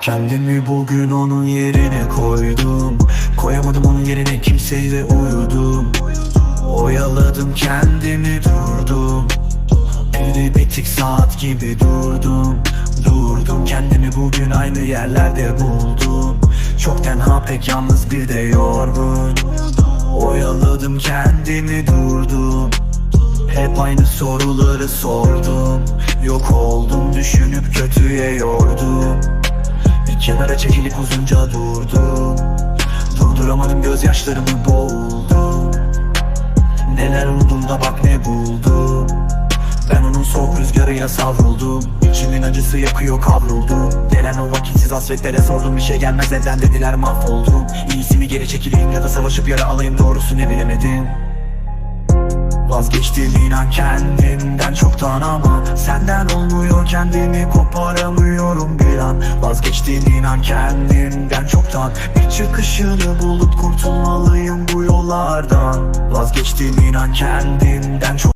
Kendimi bugün onun yerine koydum. Koyamadım onun yerine kimseyle uyudum. Oyaladım kendimi durdum. Biri bitik saat gibi durdum. Durdum kendimi bugün aynı yerlerde buldum. Çok tenha pek yalnız bir de yorgun. Oyaladım kendimi durdum. Hep aynı soruları sordum. Yok oldum düşünüp kötüye yordum kenara çekilip uzunca durdum Durduramadım gözyaşlarımı boğuldum Neler umdum da bak ne buldum Ben onun soğuk rüzgarıya savruldum. İçimin acısı yakıyor kavruldum Gelen o vakitsiz hasretlere sordum Bir şey gelmez elden dediler mahvoldum. İyisi mi geri çekileyim ya da savaşıp yara alayım Doğrusu ne bilemedim Vazgeçtim inan kendimden çoktan ama Senden olmuyor kendimi koparamıyorum bir an. Vazgeçtim inan kendimden çoktan Bir çıkışını bulup kurtulmalıyım bu yollardan. Vazgeçtim inan kendimden çok